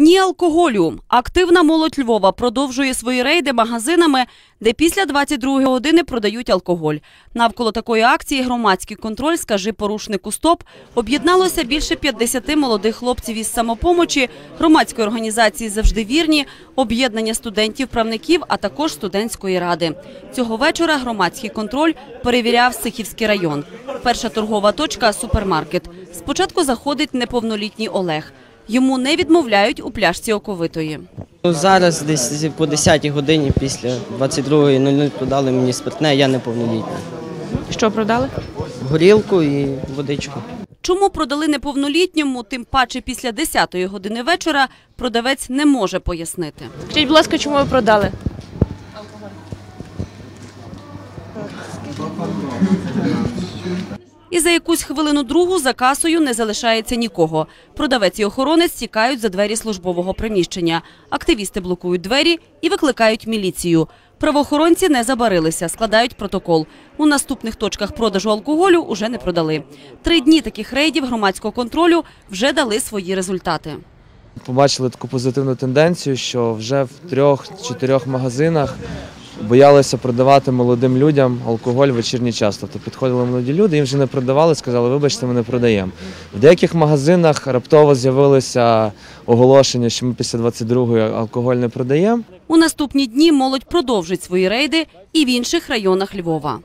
Ні алкоголю. Активна молодь Львова продовжує свої рейди магазинами, де після 22 години продають алкоголь. Навколо такої акції громадський контроль «Скажи порушнику стоп» об'єдналося більше 50 молодих хлопців із самопомочі, громадської організації «Завжди вірні», об'єднання студентів-правників, а також студентської ради. Цього вечора громадський контроль перевіряв Сихівський район. Перша торгова точка – супермаркет. Спочатку заходить неповнолітній Олег. Йому не відмовляють у пляшці оковитої. Ну, Зараз десь по 10 годині після 22.00 подали мені спиртне, я неповнолітній. Що продали? Горілку і водичку. Чому продали неповнолітньому, тим паче після 10-ї години вечора, продавець не може пояснити. Скажіть, будь ласка, чому ви продали? І за якусь хвилину другу за касою не залишається нікого. Продавець і охоронець тікають за двері службового приміщення. Активісти блокують двері і викликають міліцію. Правоохоронці не забарилися, складають протокол. У наступних точках продажу алкоголю уже не продали. Три дні таких рейдів громадського контролю вже дали свої результати. побачили таку позитивну тенденцію, що вже в трьох-чотирьох магазинах боялися продавати молодим людям алкоголь в вечірній час. Тобто підходили молоді люди, їм вже не продавали, сказали, вибачте, ми не продаємо. В деяких магазинах раптово з'явилося оголошення, що ми після 22-ї алкоголь не продаємо. У наступні дні молодь продовжить свої рейди і в інших районах Львова.